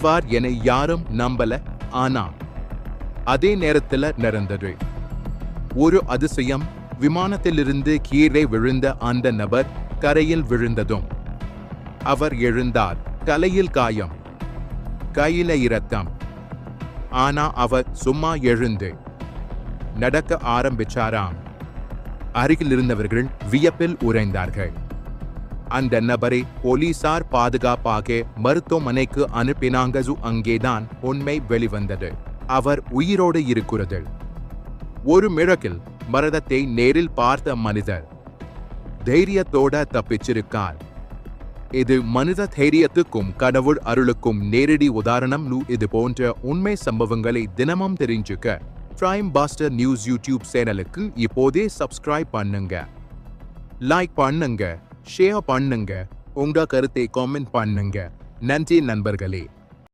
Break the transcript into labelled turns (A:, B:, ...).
A: வார் என யாரும் நம்பல. ஆனா அதே நேரத்துல நடந்தது. ஒரு அதிசயம் விமானத்திலிருந்து கீழே விழுந்த அந்த நபர் கரையில் விழுந்ததும். அவர் எழுந்தார் தலையில் காயம் கையில இரத்தம். ஆனா அவர் சும்மா எழுந்து நடக்க ஆரம்பிச்சாராம். அருகில் இருந்தவர்கள் வியப்பில் உறைந்தார்கள். அந்த நபரை போலீசார் பாதுகாப்பாக மருத்துவமனைக்கு அனுப்பினாங்க அங்கேதான் உண்மை வெளிவந்தது. அவர் உயிரோடு இருக்கிறது. ஒரு மிழக்கில் மரதத்தை நேரில் பார்த்த மனிதர். தைரியத்தோட தப்பிச்சிருக்கார். இது மனித தைரியத்துக்கும் கடவுள் அருளுக்கும் நேரடி உதாரணம் இது போன்ற உண்மை சம்பவங்களை தினமும் தெரிஞ்சுக்க பிரைம் பாஸ்டர் நியூஸ் யூடியூப் சேனலுக்கு இப்போதே சப்ஸ்கிரைப் பண்ணுங்க. லைக் பண்ணுங்க. ஷேர் பண்ணுங்க. உங்க கருத்தை காமெண்ட் பண்ணுங்க. நன்றி நண்பர்களே.